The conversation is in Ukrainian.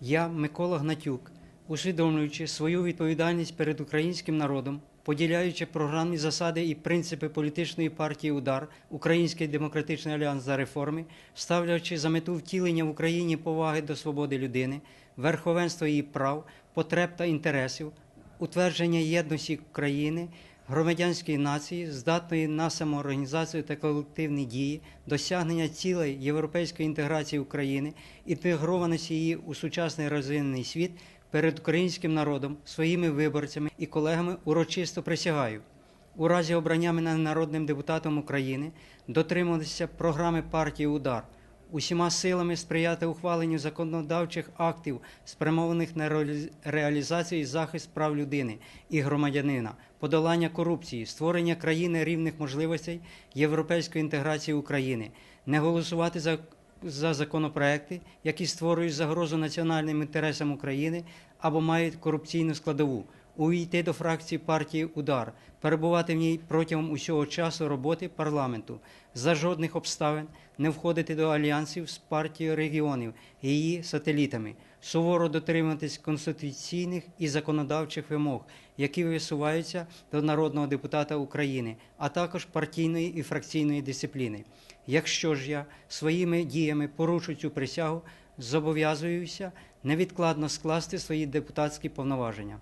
Я, Микола Гнатюк, усвідомлюючи свою відповідальність перед українським народом, поділяючи програмні засади і принципи політичної партії Удар, Український демократичний альянс за реформи, ставлячи за мету втілення в Україні поваги до свободи людини, верховенства її прав, потреб та інтересів, утвердження єдності країни, громадянської нації, здатної на самоорганізацію та колективні дії, досягнення цілей європейської інтеграції України, інтегрованості її у сучасний розвинений світ перед українським народом, своїми виборцями і колегами урочисто присягаю. У разі обрання мене народним депутатом України дотримуватися програми партії Удар усіма силами сприяти ухваленню законодавчих актів, спрямованих на реалізацію і захист прав людини і громадянина, подолання корупції, створення країни рівних можливостей європейської інтеграції України, не голосувати за, за законопроекти, які створюють загрозу національним інтересам України або мають корупційну складову. Увійти до фракції партії Удар, перебувати в ній протягом усього часу роботи парламенту, за жодних обставин не входити до альянсів з партією регіонів і її сателітами, суворо дотримуватись конституційних і законодавчих вимог, які висуваються до народного депутата України, а також партійної і фракційної дисципліни. Якщо ж я своїми діями порушу цю присягу, зобов'язуюся невідкладно скласти свої депутатські повноваження.